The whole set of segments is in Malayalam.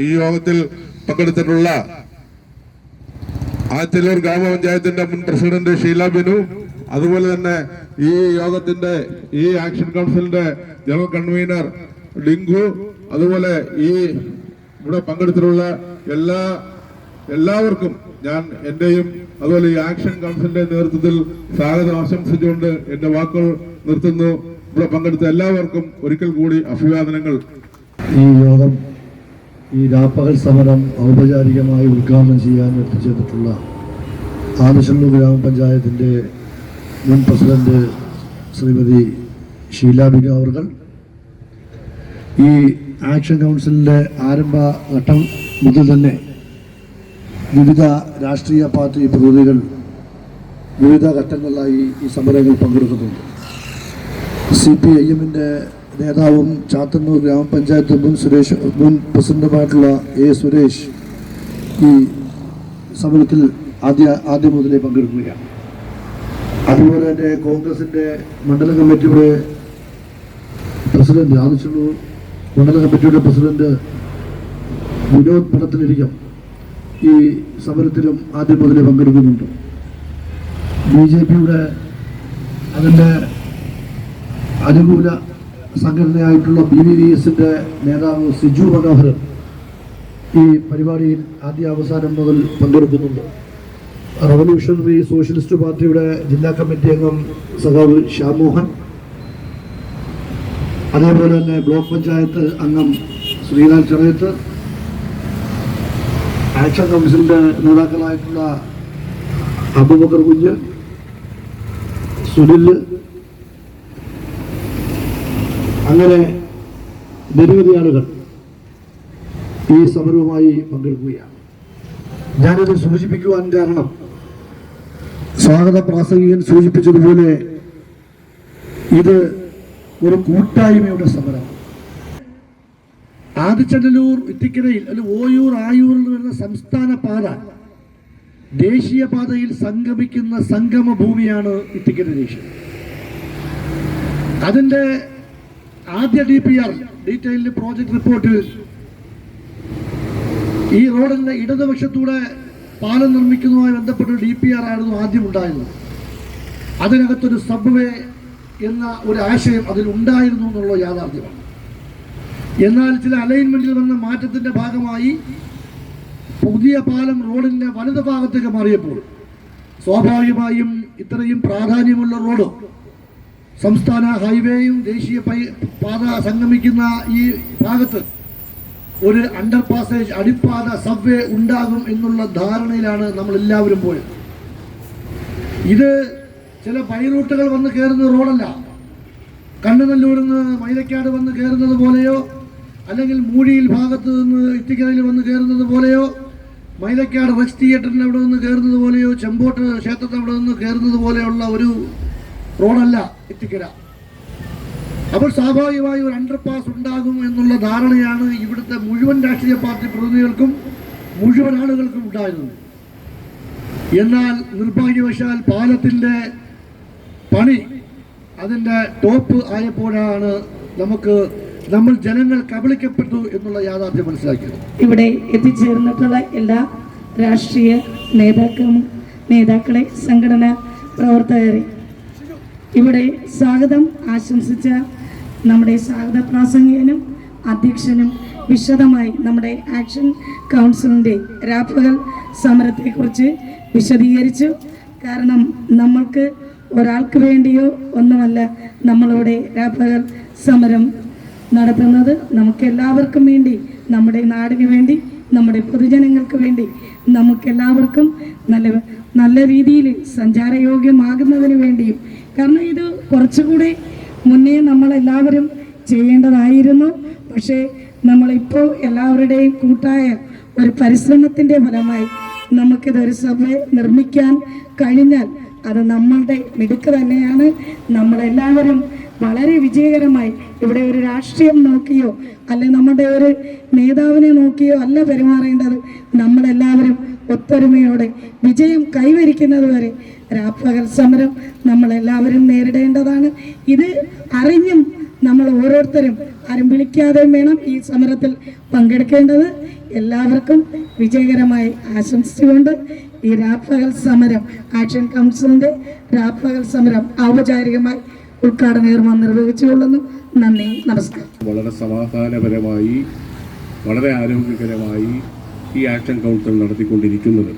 ഈ യോഗത്തിൽ പങ്കെടുത്തിട്ടുള്ള ആറ്റല്ലൂർ ഗ്രാമപഞ്ചായത്തിന്റെ മുൻ പ്രസിഡന്റ് ഷീല ബിനു അതുപോലെ തന്നെ ഈ യോഗത്തിന്റെ ഈ ആക്ഷൻ കൗൺസിലിന്റെ ജനറൽ കൺവീനർ ഡിങ്കു അതുപോലെ ഈ ഇവിടെ പങ്കെടുത്തിട്ടുള്ള എല്ലാ എല്ലാവർക്കും ഞാൻ എന്റെയും അതുപോലെ ഈ ആക്ഷൻ കൗൺസിലിന്റെ നേതൃത്വത്തിൽ സ്വാഗതം ആശംസിച്ചുകൊണ്ട് എന്റെ വാക്കുകൾ നിർത്തുന്നു. ഇവിടെ പങ്കെടുത്ത എല്ലാവർക്കും ഒരിക്കൽ കൂടി അഭിവാദനങ്ങൾ. ഈ യോഗം ഈ രാപ്പകൽ സമരം ഔപചാരികമായി ഉദ്ഘാടനം ചെയ്യാൻ എത്തിച്ചേർന്നിട്ടുള്ള ആദിശല്ലൂർ ഗ്രാമപഞ്ചായത്തിന്റെ മുൻ പ്രസിഡന്റ് ശ്രീമതി ഷീലാബിക അവർ ഈ ആക്ഷൻ കൗൺസിലിന്റെ ആരംഭഘട്ടം മുതൽ തന്നെ വിവിധ രാഷ്ട്രീയ പാർട്ടി പ്രതിനിധികൾ വിവിധ ഘട്ടങ്ങളിലായി ഈ സമരങ്ങൾ പങ്കെടുക്കുന്നുണ്ട്. സി പി ഐ എമ്മിന്റെ നേതാവും ചാത്തന്നൂർ ഗ്രാമപഞ്ചായത്ത് മുൻ സുരേഷ് മുൻ പ്രസിഡന്റുമായിട്ടുള്ള എ സുരേഷ് ഈ സമരത്തിൽ ആദ്യ ആദ്യം മുതലേ പങ്കെടുക്കുകയാണ്. അതുപോലെ തന്നെ കോൺഗ്രസിന്റെ മണ്ഡല കമ്മിറ്റിയുടെ പ്രസിഡന്റ് ആദിച്ചള്ളൂർ മണ്ഡല കമ്മിറ്റിയുടെ പ്രസിഡന്റ് വിനോദ് പടത്തിലിരിക്കും ഈ സമരത്തിലും ആദ്യം മുതലേ പങ്കെടുക്കുന്നുണ്ട്. ബി ജെ പിയുടെ അതിന്റെ അനുകൂല സംഘടനയായിട്ടുള്ള ബി വി വി എസിന്റെ നേതാവ് സിജു മനോഹരൻ ഈ പരിപാടിയിൽ ആദ്യ അവസാനം മുതൽ പങ്കെടുക്കുന്നുണ്ട്. റവല്യൂഷണറി സോഷ്യലിസ്റ്റ് പാർട്ടിയുടെ ജില്ലാ കമ്മിറ്റി അംഗം സഖാവ് ഷാമോഹൻ അതേപോലെ തന്നെ ബ്ലോക്ക് പഞ്ചായത്ത് അംഗം ശ്രീലാൽ ചെറിയത്ത് ആക്ഷൻ കൗൺസിലിന്റെ നേതാക്കളായിട്ടുള്ള അബുബക്കർ കുഞ്ഞ് സുനിൽ അങ്ങനെ നിരവധി ആളുകൾ ഈ സമരവുമായി പങ്കെടുക്കുകയാണ്. ഞാനിത് സൂചിപ്പിക്കുവാൻ കാരണം സ്വാഗത പ്രാസംഗികൻ സൂചിപ്പിച്ചതുപോലെ ഇത് ഒരു കൂട്ടായ്മയുടെ സമരമാണ് ആദിച്ചനല്ലൂർ ഇത്തിക്കരയിൽ അല്ലെ ഓയൂർ ആയൂരിൽ വരുന്ന സംസ്ഥാന പാത ദേശീയ പാതയിൽ സംഗമിക്കുന്ന സംഗമ ഭൂമിയാണ് ഇത്തിക്കര ദേശീയം. അതിന്റെ ആദ്യ D P R detailed project റിപ്പോർട്ടിൽ ഈ റോഡിന്റെ ഇടതുപക്ഷത്തൂടെ പാലം നിർമ്മിക്കുന്നതുമായി ബന്ധപ്പെട്ട ഡി പി ആർ ആയിരുന്നു ആദ്യം ഉണ്ടായിരുന്നത്. അതിനകത്തൊരു സബ്വേ എന്ന ഒരു ആശയം അതിൽ ഉണ്ടായിരുന്നു എന്നുള്ള യാഥാർത്ഥ്യമാണ്. എന്നാൽ ചില അലൈൻമെന്റിൽ വന്ന മാറ്റത്തിന്റെ ഭാഗമായി പുതിയ പാലം റോഡിന്റെ വലത് ഭാഗത്തേക്ക് മാറിയപ്പോൾ സ്വാഭാവികമായും ഇത്രയും പ്രാധാന്യമുള്ള റോഡ് സംസ്ഥാന ഹൈവേയും ദേശീയ പാത സംഗമിക്കുന്ന ഈ ഭാഗത്ത് ഒരു അണ്ടർ പാസേജ് അടിപ്പാത സബ്വേ ഉണ്ടാകും എന്നുള്ള ധാരണയിലാണ് നമ്മൾ എല്ലാവരും പോയത്. ഇത് ചില പൈറൂട്ടുകൾ വന്ന് കയറുന്ന റോഡല്ല. കണ്ണനല്ലൂരിൽ നിന്ന് മൈലക്കാട് വന്ന് കയറുന്നത് പോലെയോ അല്ലെങ്കിൽ മൂഴിയിൽ ഭാഗത്ത് നിന്ന് ഇത്തിക്കരയിൽ വന്ന് കയറുന്നത് പോലെയോ മൈലക്കാട് റെക്സ് തിയേറ്ററിന്റെ അവിടെ നിന്ന് കയറുന്നത് പോലെയോ ചെമ്പോട്ട് ക്ഷേത്രത്തിൽ അവിടെ നിന്ന് കയറുന്നത് പോലെയുള്ള ഒരു റോഡല്ല ഇത്തിക്കര അപ്പോൾ സ്വാഭാവികമായി ഒരു അണ്ടർപാസ് ഉണ്ടാകും എന്നുള്ള ധാരണയാണ് ഇവിടുത്തെ മുഴുവൻ രാഷ്ട്രീയ പാർട്ടി പ്രതിനിധികൾക്കും മുഴുവൻ ആളുകൾക്കും ഉണ്ടായിരുന്നത്. എന്നാൽ നിർഭാഗ്യവശാൽ പാലത്തിന്റെ പണി അതിന്റെ ടോപ്പ് ആയപ്പോഴാണ് നമുക്ക് നമ്മൾ ജനങ്ങൾ കബളിക്കപ്പെട്ടു എന്നുള്ള യാഥാർത്ഥ്യം മനസ്സിലാക്കിയത്. ഇവിടെ എത്തിച്ചേർന്നിട്ടുള്ള എല്ലാ രാഷ്ട്രീയ നേതാക്കളും നേതാക്കളെ സംഘടനാ പ്രവർത്തകരെ ഇവിടെ സ്വാഗതം. ആശംസിച്ച നമ്മുടെ സ്വാഗത പ്രാസംഗികനും അധ്യക്ഷനും വിശദമായി നമ്മുടെ ആക്ഷൻ കൗൺസിലിന്റെ രാപ്പകൽ സമരത്തെക്കുറിച്ച് വിശദീകരിച്ചു. കാരണം നമ്മൾക്ക് ഒരാൾക്ക് വേണ്ടിയോ ഒന്നുമല്ല നമ്മളിവിടെ രാപ്പകൽ സമരം നടത്തുന്നത്. നമുക്കെല്ലാവർക്കും വേണ്ടി നമ്മുടെ നാടിന് വേണ്ടി നമ്മുടെ പൊതുജനങ്ങൾക്ക് വേണ്ടി നമുക്കെല്ലാവർക്കും നല്ല നല്ല രീതിയിൽ സഞ്ചാരയോഗ്യമാകുന്നതിന് വേണ്ടിയും കാരണം ഇത് കുറച്ചുകൂടി മുന്നേ നമ്മളെല്ലാവരും ചെയ്യേണ്ടതായിരുന്നു. പക്ഷേ നമ്മളിപ്പോൾ എല്ലാവരുടെയും കൂട്ടായ ഒരു പരിശ്രമത്തിന്റെ ഫലമായി നമുക്കിതൊരു സഭയെ നിർമ്മിക്കാൻ കഴിഞ്ഞാൽ അത് നമ്മളുടെ മിടുക്ക് തന്നെയാണ്. നമ്മളെല്ലാവരും വളരെ വിജയകരമായി ഇവിടെ ഒരു രാഷ്ട്രീയം നോക്കിയോ അല്ലെ നമ്മുടെ ഒരു നേതാവിനെ നോക്കിയോ അല്ല പെരുമാറേണ്ടത്. നമ്മളെല്ലാവരും ഒത്തൊരുമയോടെ വിജയം കൈവരിക്കുന്നത് വരെ രാപ്പകൽ സമരം നമ്മളെല്ലാവരും നേരിടേണ്ടതാണ്. ഇത് അറിഞ്ഞും നമ്മൾ ഓരോരുത്തരും ആരും വിളിക്കാതെയും വേണം ഈ സമരത്തിൽ പങ്കെടുക്കേണ്ടത്. എല്ലാവർക്കും വിജയകരമായി ആശംസിച്ചുകൊണ്ട് ഈ രാപ്പകൽ സമരം ആക്ഷൻ കൗൺസിലിന്റെ രാപ്പകൽ സമരം ഔപചാരികമായി ഉദ്ഘാടന കർമ്മം നിർവഹിച്ചുകൊള്ളുന്നു. നന്ദി നമസ്കാരം. വളരെ സമാധാനപരമായി വളരെ ആരോഗ്യകരമായി ഈ ആക്ഷൻ കൗൺസിൽ നടത്തിക്കൊണ്ടിരിക്കുന്നത്.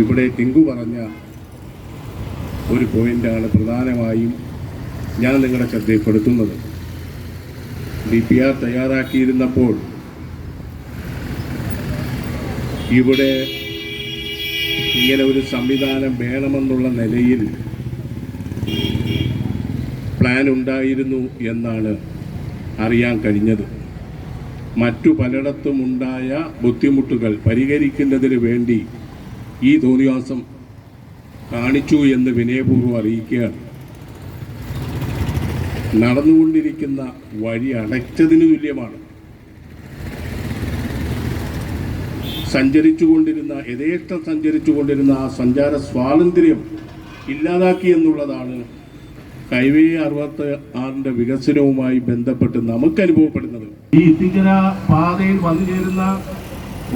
ഇവിടെ തിങ്കു പറഞ്ഞ ഒരു പോയിന്റാണ് പ്രധാനമായും ഞാൻ നിങ്ങളുടെ ശ്രദ്ധയിൽപ്പെടുത്തുന്നത്. ഡി പി ആർ തയ്യാറാക്കിയിരുന്നപ്പോൾ ഇവിടെ ഇങ്ങനെ ഒരു സംവിധാനം വേണമെന്നുള്ള നിലയിൽ പ്ലാൻ ഉണ്ടായിരുന്നു എന്നാണ് അറിയാൻ കഴിഞ്ഞത്. മറ്റു പലയിടത്തും ഉണ്ടായ ബുദ്ധിമുട്ടുകൾ പരിഹരിക്കുന്നതിന് വേണ്ടി ഈ തോന്നിവാസം കാണിച്ചു എന്ന് വിനയപൂർവം അറിയിക്കുകയാണ്. നടന്നുകൊണ്ടിരിക്കുന്ന വഴി അടച്ചതിന് തുല്യമാണ്. സഞ്ചരിച്ചുകൊണ്ടിരുന്ന യഥേഷ്ടം സഞ്ചരിച്ചുകൊണ്ടിരുന്ന ആ സഞ്ചാര സ്വാതന്ത്ര്യം ഇല്ലാതാക്കി എന്നുള്ളതാണ് ഹൈവേ അറുപത്തി ആറിന്റെ വികസനവുമായി ബന്ധപ്പെട്ട് നമുക്ക് അനുഭവപ്പെടുന്നത് ഈ ഇത്തിക്കര പാതയിൽ വന്നു ചേരുന്ന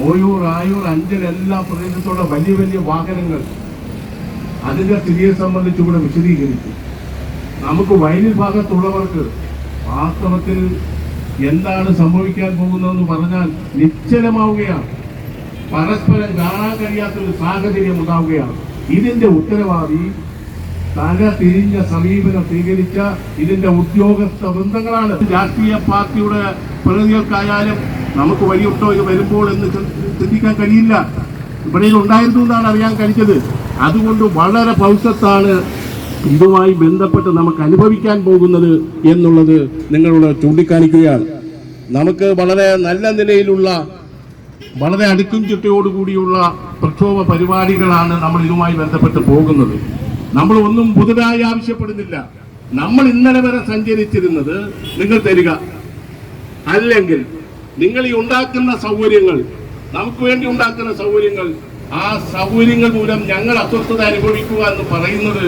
ഓയൂർ ആയൂർ അഞ്ചൽ എല്ലാ പ്രദേശത്തുള്ള വലിയ വലിയ വാഹനങ്ങൾ അതിന്റെ സ്ഥിതിയെ സംബന്ധിച്ച് ഇവിടെ വിശദീകരിച്ചു നമുക്ക് വയലിൽ ഭാഗത്തുള്ളവർക്ക് വാസ്തവത്തിൽ എന്താണ് സംഭവിക്കാൻ പോകുന്നതെന്ന് പറഞ്ഞാൽ നിശ്ചലമാവുകയാണ്. പരസ്പരം കാണാൻ കഴിയാത്തൊരു സാഹചര്യം ഉണ്ടാവുകയാണ്. ഇതിന്റെ ഉത്തരവാദി തല തിരിഞ്ഞ സമീപനം സ്വീകരിച്ച ഇതിന്റെ ഉദ്യോഗസ്ഥ വൃന്ദങ്ങളാണ്. രാഷ്ട്രീയ പാർട്ടിയുടെ പ്രതിനിധികൾക്കായാലും നമുക്ക് വഴിയൊട്ടോ ഇത് വരുമ്പോൾ എന്ന് ചിന്തിക്കാൻ കഴിയില്ല. ഇവിടെ ഉണ്ടായിരുന്നു എന്നാണ് അറിയാൻ കഴിഞ്ഞത്. അതുകൊണ്ട് വളരെ ഭവിഷ്യത്താണ് ഇതുമായി ബന്ധപ്പെട്ട് നമുക്ക് അനുഭവിക്കാൻ പോകുന്നത് എന്നുള്ളത് നിങ്ങളോട് ചൂണ്ടിക്കാണിക്കുകയാണ്. നമുക്ക് വളരെ നല്ല നിലയിലുള്ള വളരെ അടുക്കും ചിട്ടയോടുകൂടിയുള്ള പ്രക്ഷോഭ പരിപാടികളാണ് നമ്മൾ ഇതുമായി ബന്ധപ്പെട്ട് പോകുന്നത്. നമ്മൾ ഒന്നും പുതുതായി ആവശ്യപ്പെടുന്നില്ല. നമ്മൾ ഇന്നലെ വരെ സഞ്ചരിച്ചിരുന്നത് നിങ്ങൾ തരിക. അല്ലെങ്കിൽ നിങ്ങൾ ഈ ഉണ്ടാക്കുന്ന സൗകര്യങ്ങൾ നമുക്ക് വേണ്ടി ഉണ്ടാക്കുന്ന സൗകര്യങ്ങൾ ആ സൗകര്യങ്ങൾ മൂലം ഞങ്ങൾ അസ്വസ്ഥത അനുഭവിക്കുക എന്ന് പറയുന്നത്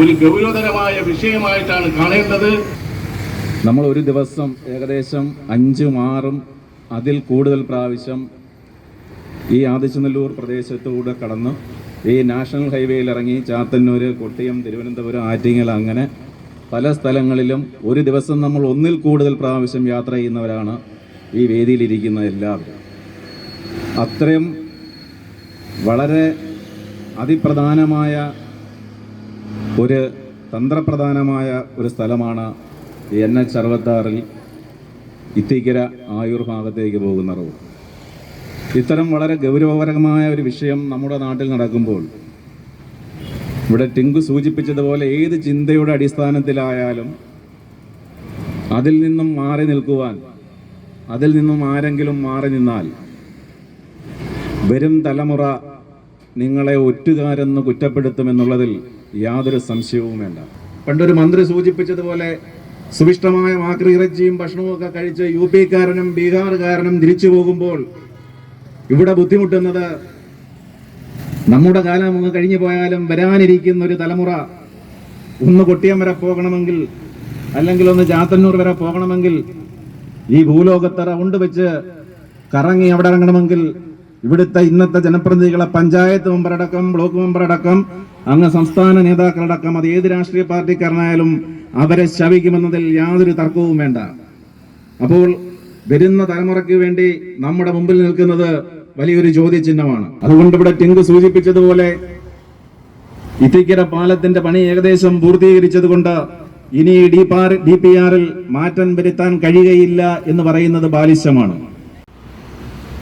ഒരു ഗൗരവതരമായ വിഷയമായിട്ടാണ് കാണേണ്ടത്. നമ്മൾ ഒരു ദിവസം ഏകദേശം അഞ്ചും ആറും അതിൽ കൂടുതൽ പ്രാവശ്യം ഈ ആദിച്ചനല്ലൂർ പ്രദേശത്തൂടെ കടന്ന് ഈ നാഷണൽ ഹൈവേയിൽ ഇറങ്ങി ചാത്തന്നൂർ കൊട്ടിയം തിരുവനന്തപുരം ആറ്റിങ്ങൽ അങ്ങനെ പല സ്ഥലങ്ങളിലും ഒരു ദിവസം നമ്മൾ ഒന്നിൽ കൂടുതൽ പ്രാവശ്യം യാത്ര ചെയ്യുന്നവരാണ് ഈ വേദിയിലിരിക്കുന്ന എല്ലാവരും. അത്രയും വളരെ അതിപ്രധാനമായ ഒരു തന്ത്രപ്രധാനമായ ഒരു സ്ഥലമാണ് എൻ എച്ച് അറുപത്താറിൽ ഇത്തിക്കര ആയുർ ഭാഗത്തേക്ക് പോകുന്ന റോഡ്. ഇത്തരം വളരെ ഗൗരവപരമായ ഒരു വിഷയം നമ്മുടെ നാട്ടിൽ നടക്കുമ്പോൾ ഇവിടെ ടിങ്കു സൂചിപ്പിച്ചതുപോലെ ഏത് ചിന്തയുടെ അടിസ്ഥാനത്തിലായാലും അതിൽ നിന്നും മാറി നിൽക്കുവാൻ അതിൽ നിന്നും ആരെങ്കിലും മാറി നിന്നാൽ വരും തലമുറ നിങ്ങളെ ഒറ്റുകാരെന്ന് കുറ്റപ്പെടുത്തുമെന്നുള്ളതിൽ യാതൊരു സംശയവും വേണ്ട. പണ്ടൊരു മന്ത്രി സൂചിപ്പിച്ചതുപോലെ സുവിഷ്ടമായ മാക്രി ഇറച്ചിയും ഭക്ഷണവും ഒക്കെ കഴിച്ച് യു പിക്കാരനും ബീഹാറുകാരനും തിരിച്ചു പോകുമ്പോൾ ഇവിടെ ബുദ്ധിമുട്ടുന്നത് നമ്മുടെ കാലം അങ്ങ് കഴിഞ്ഞു പോയാലും വരാനിരിക്കുന്ന ഒരു തലമുറ ഒന്ന് കൊട്ടിയം വരെ പോകണമെങ്കിൽ അല്ലെങ്കിൽ ഒന്ന് ചാത്തന്നൂർ വരെ പോകണമെങ്കിൽ ഈ ഭൂലോകത്തെ റൗണ്ട് വെച്ച് കറങ്ങി അവിടെ ഇറങ്ങണമെങ്കിൽ ഇവിടുത്തെ ഇന്നത്തെ ജനപ്രതിനിധികളെ പഞ്ചായത്ത് മെമ്പറടക്കം ബ്ലോക്ക് മെമ്പറടക്കം അങ്ങ് സംസ്ഥാന നേതാക്കളടക്കം അത് ഏത് രാഷ്ട്രീയ പാർട്ടിക്കാരനായാലും അവരെ ശവിക്കുമെന്നതിൽ യാതൊരു തർക്കവും വേണ്ട. അപ്പോൾ വരുന്ന തലമുറയ്ക്ക് വേണ്ടി നമ്മുടെ മുമ്പിൽ നിൽക്കുന്നത് വലിയൊരു ചോദ്യചിഹ്നമാണ് അതുകൊണ്ട് ഇവിടെ ടിങ്ക് സൂചിപ്പിച്ചതുപോലെ ഇത്തിക്കര പാലത്തിന്റെ പണി ഏകദേശം പൂർത്തീകരിച്ചത് കൊണ്ട് ഇനി ഡി ഡി പി ആറിൽ മാറ്റം വരുത്താൻ കഴിയുകയില്ല എന്ന് പറയുന്നത് ബാലിശമാണ്.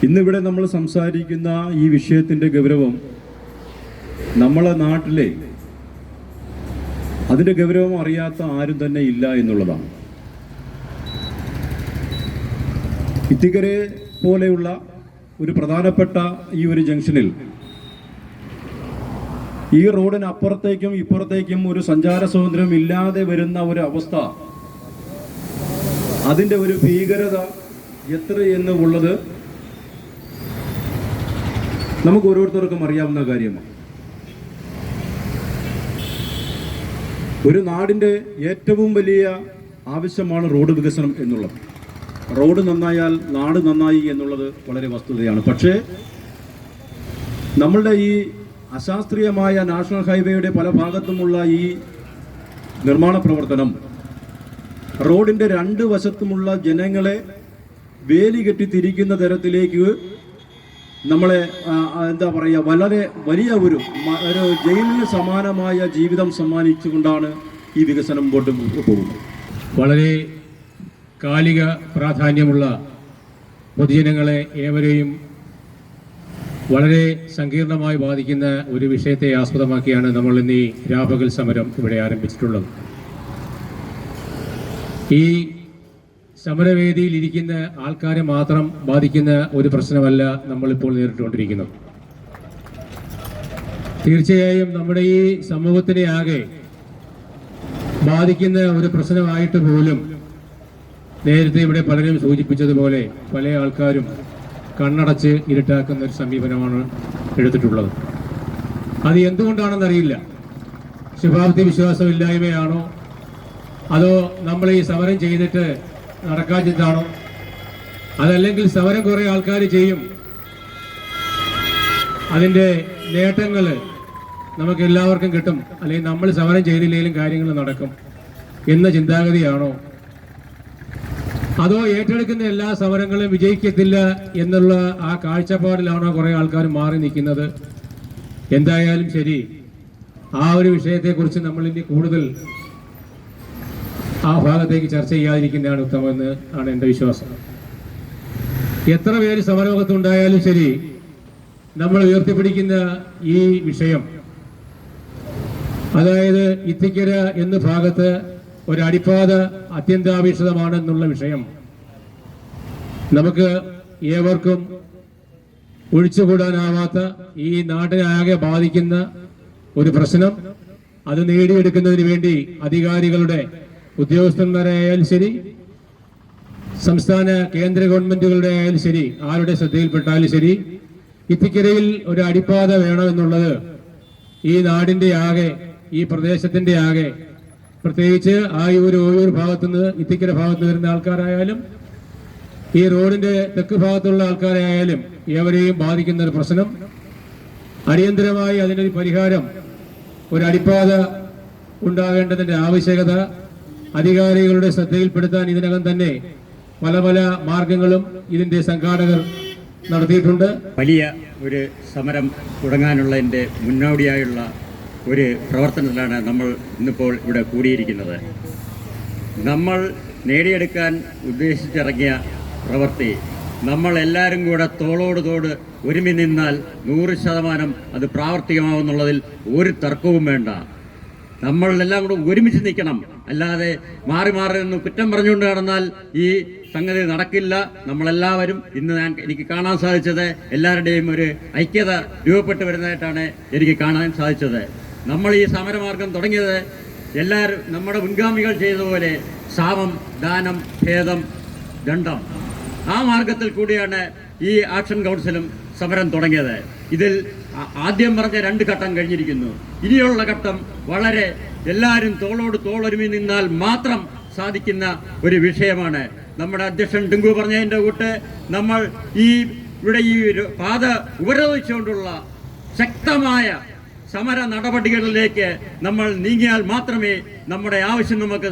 ഇന്നിവിടെ നമ്മൾ സംസാരിക്കുന്ന ഈ വിഷയത്തിന്റെ ഗൗരവം നമ്മളെ നാട്ടിലെ അതിന്റെ ഗൗരവം അറിയാത്ത ആരും തന്നെ ഇല്ല എന്നുള്ളതാണ്. ഇത്തിക്കരെ പോലെയുള്ള ഒരു പ്രധാനപ്പെട്ട ഈ ഒരു ജംഗ്ഷനിൽ ഈ റോഡിന് അപ്പുറത്തേക്കും ഇപ്പുറത്തേക്കും ഒരു സഞ്ചാര സ്വാതന്ത്ര്യം ഇല്ലാതെ വരുന്ന ഒരു അവസ്ഥ. അതിന്റെ ഒരു ഭീകരത എത്ര എന്ന് ഉള്ളത് നമുക്ക് ഓരോരുത്തർക്കും അറിയാവുന്ന കാര്യമാണ്. ഒരു നാടിന്റെ ഏറ്റവും വലിയ ആവശ്യമാണ് റോഡ് വികസനം എന്നുള്ളത്. റോഡ് നന്നായാൽ നാട് നന്നായി എന്നുള്ളത് വളരെ വസ്തുതയാണ്. പക്ഷേ നമ്മളുടെ ഈ അശാസ്ത്രീയമായ നാഷണൽ ഹൈവേയുടെ പല ഭാഗത്തുമുള്ള ഈ നിർമ്മാണ പ്രവർത്തനം റോഡിന്റെ രണ്ട് വശത്തുമുള്ള ജനങ്ങളെ വേലി കെട്ടി തിരിക്കുന്ന തരത്തിലേക്ക് നമ്മളെ എന്താ പറയുക വളരെ വലിയ ഒരു ഒരു ജയിലിന് സമാനമായ ജീവിതം സമ്മാനിച്ചുകൊണ്ടാണ് ഈ വികസനം മുമ്പോട്ട് പോകുന്നത്. വളരെ കാലിക പ്രാധാന്യമുള്ള പൊതുജനങ്ങളെ ഏവരെയും വളരെ സങ്കീർണമായി ബാധിക്കുന്ന ഒരു വിഷയത്തെ ആസ്പദമാക്കിയാണ് നമ്മൾ ഇന്ന് ഈ രാപകൽ സമരം ഇവിടെ ആരംഭിച്ചിട്ടുള്ളത്. ഈ സമരവേദിയിൽ ഇരിക്കുന്ന ആൾക്കാരെ മാത്രം ബാധിക്കുന്ന ഒരു പ്രശ്നമല്ല നമ്മളിപ്പോൾ നേരിട്ടുകൊണ്ടിരിക്കുന്നത്. തീർച്ചയായും നമ്മുടെ ഈ സമൂഹത്തിനെ ആകെ ബാധിക്കുന്ന ഒരു പ്രശ്നമായിട്ട് പോലും നേരത്തെ ഇവിടെ പലരും സൂചിപ്പിച്ചതുപോലെ പല ആൾക്കാരും കണ്ണടച്ച് ഇരുട്ടാക്കുന്ന ഒരു സമീപനമാണ് എടുത്തിട്ടുള്ളത്. അത് എന്തുകൊണ്ടാണെന്നറിയില്ല. ശുഭാപ്തി വിശ്വാസമില്ലായ്മയാണോ? അതോ നമ്മൾ ഈ സമരം ചെയ്തിട്ട് നടക്കാഞ്ഞിട്ടാണോ? അതല്ലെങ്കിൽ സമരം കുറേ ആൾക്കാർ ചെയ്യും. അതിന്റെ നേട്ടങ്ങൾ നമുക്ക് എല്ലാവർക്കും കിട്ടും. അല്ലെങ്കിൽ നമ്മൾ സമരം ചെയ്തില്ലെങ്കിലും കാര്യങ്ങൾ നടക്കും എന്ന ചിന്താഗതിയാണോ അതോ ഏറ്റെടുക്കുന്ന എല്ലാ സമരങ്ങളും വിജയിക്കത്തില്ല എന്നുള്ള ആ കാഴ്ചപ്പാടിലാണോ കുറെ ആൾക്കാർ മാറി നിൽക്കുന്നത്? എന്തായാലും ശരി ആ ഒരു വിഷയത്തെക്കുറിച്ച് നമ്മൾ ഇനി കൂടുതൽ ആ ഭാഗത്തേക്ക് ചർച്ച ചെയ്യാതിരിക്കുന്നതാണ് ഉത്തമമെന്ന് ആണ് എന്റെ വിശ്വാസം. എത്ര പേര് സമരമുഖത്തുണ്ടായാലും ശരി നമ്മൾ ഉയർത്തിപ്പിടിക്കുന്ന ഈ വിഷയം അതായത് ഇത്തിക്കര എന്ന ഭാഗത്ത് ഒരു അടിപ്പാത അത്യന്താപേക്ഷിതമാണെന്നുള്ള വിഷയം നമുക്ക് ഏവർക്കും ഒഴിച്ചുകൂടാനാവാത്ത ഈ നാട്ടിനാകെ ബാധിക്കുന്ന ഒരു പ്രശ്നം. അത് നേടിയെടുക്കുന്നതിന് വേണ്ടി അധികാരികളുടെ ഉദ്യോഗസ്ഥന്മാരായാലും ശരി സംസ്ഥാന കേന്ദ്ര ഗവൺമെന്റുകളുടെ ആയാലും ശരി ആരുടെ ശ്രദ്ധയിൽപ്പെട്ടാലും ശരി ഇത്തിക്കരയിൽ ഒരു അടിപ്പാത വേണമെന്നുള്ളത് ഈ നാടിന്റെ ആകെ ഈ പ്രദേശത്തിന്റെ ആകെ പ്രത്യേകിച്ച് ആ ഒരു ഓയൂർ ഭാഗത്തുനിന്ന് ഇത്തിക്കര ഭാഗത്ത് വരുന്ന ആൾക്കാരായാലും ഈ റോഡിന്റെ തെക്ക് ഭാഗത്തുള്ള ആൾക്കാരായാലും ഏവരെയും ബാധിക്കുന്ന ഒരു പ്രശ്നം. അടിയന്തരമായി അതിനൊരു പരിഹാരം ഒരു അടിപ്പാത ഉണ്ടാകേണ്ടതിന്റെ ആവശ്യകത അധികാരികളുടെ ശ്രദ്ധയിൽപ്പെടുത്താൻ ഇതിനകം തന്നെ പല പല മാർഗങ്ങളും ഇതിന്റെ സംഘാടകർ നടത്തിയിട്ടുണ്ട്. വലിയ ഒരു സമരം തുടങ്ങാനുള്ളതിന്റെ മുന്നോടിയായുള്ള ഒരു പ്രവർത്തനത്തിലാണ് നമ്മൾ ഇന്നിപ്പോൾ ഇവിടെ കൂടിയിരിക്കുന്നത്. നമ്മൾ നേടിയെടുക്കാൻ ഉദ്ദേശിച്ചിറങ്ങിയ പ്രവൃത്തി. നമ്മൾ എല്ലാവരും കൂടെ തോളോട് തോട് ഒരുമി നിന്നാൽ നൂറ് ശതമാനം അത് പ്രാവർത്തികമാവുന്നുള്ളതിൽ ഒരു തർക്കവും വേണ്ട. നമ്മളെല്ലാം കൂടെ ഒരുമിച്ച് നിൽക്കണം. അല്ലാതെ മാറി മാറി നിന്ന് കുറ്റം പറഞ്ഞുകൊണ്ട് നടന്നാൽ ഈ സംഗതി നടക്കില്ല. നമ്മളെല്ലാവരും ഇന്ന് ഞാൻ എനിക്ക് കാണാൻ സാധിച്ചത് എല്ലാവരുടെയും ഒരു ഐക്യത രൂപപ്പെട്ടു വരുന്നതായിട്ടാണ് എനിക്ക് കാണാൻ സാധിച്ചത്. നമ്മൾ ഈ സമരമാർഗം തുടങ്ങിയത് എല്ലാവരും നമ്മുടെ മുൻഗാമികൾ ചെയ്തതുപോലെ സാമം ദാനം ഭേദം ദണ്ഡം. ആ മാർഗത്തിൽ കൂടിയാണ് ഈ ആക്ഷൻ കൗൺസിലും സമരം തുടങ്ങിയത്. ഇതിൽ ആദ്യം പറഞ്ഞ രണ്ട് ഘട്ടം കഴിഞ്ഞിരിക്കുന്നു. ഇനിയുള്ള ഘട്ടം വളരെ എല്ലാവരും തോളോട് തോളൊരുമി നിന്നാൽ മാത്രം സാധിക്കുന്ന ഒരു വിഷയമാണ്. നമ്മുടെ അധ്യക്ഷൻ ടിങ്കു പറഞ്ഞതിന്റെ കൂട്ട് നമ്മൾ ഈ ഇവിടെ ഈ പാത ഉപരോധിച്ചുകൊണ്ടുള്ള ശക്തമായ സമര നടപടികളിലേക്ക് നമ്മൾ നീങ്ങിയാൽ മാത്രമേ നമ്മുടെ ആവശ്യം നമുക്ക്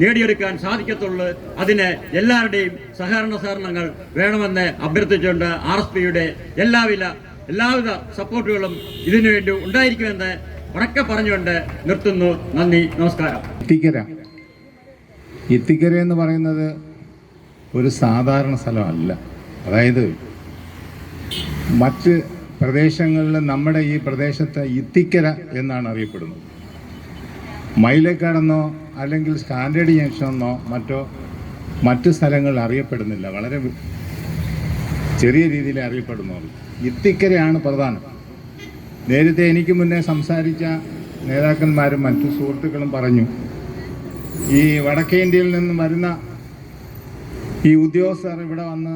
നേടിയെടുക്കാൻ സാധിക്കത്തുള്ളൂ. അതിന് എല്ലാവരുടെയും സഹകരണ സഹകരണങ്ങൾ വേണമെന്ന് അഭ്യർത്ഥിച്ചുകൊണ്ട് ആർ എസ് പിയുടെ എല്ലാവിധ എല്ലാവിധ സപ്പോർട്ടുകളും ഇതിനുവേണ്ടി ഉണ്ടായിരിക്കുമെന്ന് ഉറക്കെ പറഞ്ഞുകൊണ്ട് നിർത്തുന്നു. നന്ദി നമസ്കാരം. ഇത്തിക്കര ഇത്തിക്കര എന്ന് പറയുന്നത് ഒരു സാധാരണ സ്ഥലമല്ല. അതായത് മറ്റ് പ്രദേശങ്ങളിൽ നമ്മുടെ ഈ പ്രദേശത്ത് ഇത്തിക്കര എന്നാണ് അറിയപ്പെടുന്നത്. മൈലേക്കാടെന്നോ അല്ലെങ്കിൽ സ്റ്റാൻഡേർഡ് ജംഗ്ഷനെന്നോ മറ്റോ മറ്റു സ്ഥലങ്ങളിൽ അറിയപ്പെടുന്നില്ല. വളരെ ചെറിയ രീതിയിൽ അറിയപ്പെടുന്നുള്ളൂ ഇത്തിക്കരയാണ് പ്രധാനം. നേരത്തെ എനിക്ക് മുന്നേ സംസാരിച്ച നേതാക്കന്മാരും മറ്റു സുഹൃത്തുക്കളും പറഞ്ഞു ഈ വടക്കേ ഇന്ത്യയിൽ നിന്ന് വരുന്ന ഈ ഉദ്യോഗസ്ഥർ ഇവിടെ വന്ന്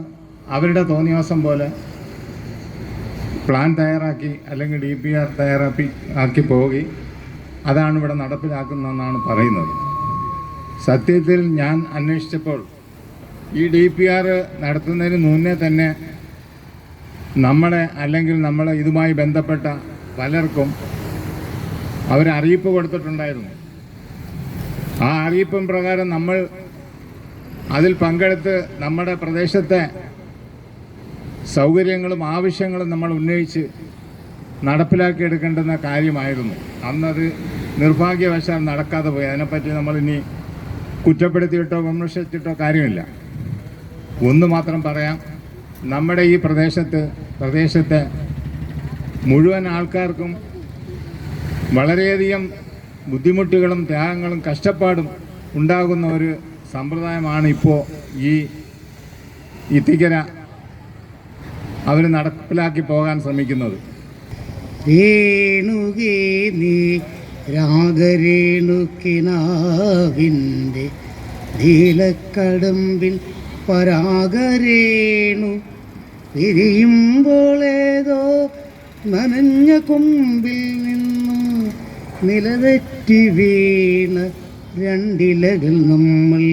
അവരുടെ തോന്നിയാസം പോലെ പ്ലാൻ തയ്യാറാക്കി അല്ലെങ്കിൽ ഡി പി ആർ തയ്യാറാക്കി ആക്കി പോകി അതാണ് ഇവിടെ നടപ്പിലാക്കുന്നതെന്നാണ് പറയുന്നത്. സത്യത്തിൽ ഞാൻ അന്വേഷിച്ചപ്പോൾ ഈ ഡി പി ആർ നടത്തുന്നതിന് മുന്നേ തന്നെ നമ്മളെ അല്ലെങ്കിൽ നമ്മളെ ഇതുമായി ബന്ധപ്പെട്ട പലർക്കും അവർ അറിയിപ്പ് കൊടുത്തിട്ടുണ്ടായിരുന്നു. ആ അറിയിപ്പും പ്രകാരം നമ്മൾ അതിൽ പങ്കെടുത്ത് നമ്മുടെ പ്രദേശത്തെ സൗകര്യങ്ങളും ആവശ്യങ്ങളും നമ്മൾ ഉന്നയിച്ച് നടപ്പിലാക്കിയെടുക്കേണ്ടുന്ന കാര്യമായിരുന്നു. അന്നത് നിർഭാഗ്യവശാൽ നടക്കാതെ പോയി. അതിനെപ്പറ്റി നമ്മളിനി കുറ്റപ്പെടുത്തിയിട്ടോ വിമർശിച്ചിട്ടോ കാര്യമില്ല. ഒന്ന് മാത്രം പറയാം. നമ്മുടെ ഈ പ്രദേശത്ത് പ്രദേശത്തെ മുഴുവൻ ആൾക്കാർക്കും വളരെയധികം ബുദ്ധിമുട്ടുകളും ത്യാഗങ്ങളും കഷ്ടപ്പാടും ഉണ്ടാകുന്ന ഒരു സമ്പ്രദായമാണ് ഇപ്പോൾ ഈ ഇത്തിക്കര അവർ നടപ്പിലാക്കി പോകാൻ ശ്രമിക്കുന്നത്. രേണുകേ നീ രാഗരേണുക്കിനാവിന്റെ നീലക്കടമ്പിൽ പരാഗരേണു വിരിയുമ്പോളേതോ നനഞ്ഞ കൊമ്പിൽ നിന്നും നിലതെറ്റി വീണ രണ്ടിലകൾ നമ്മൾ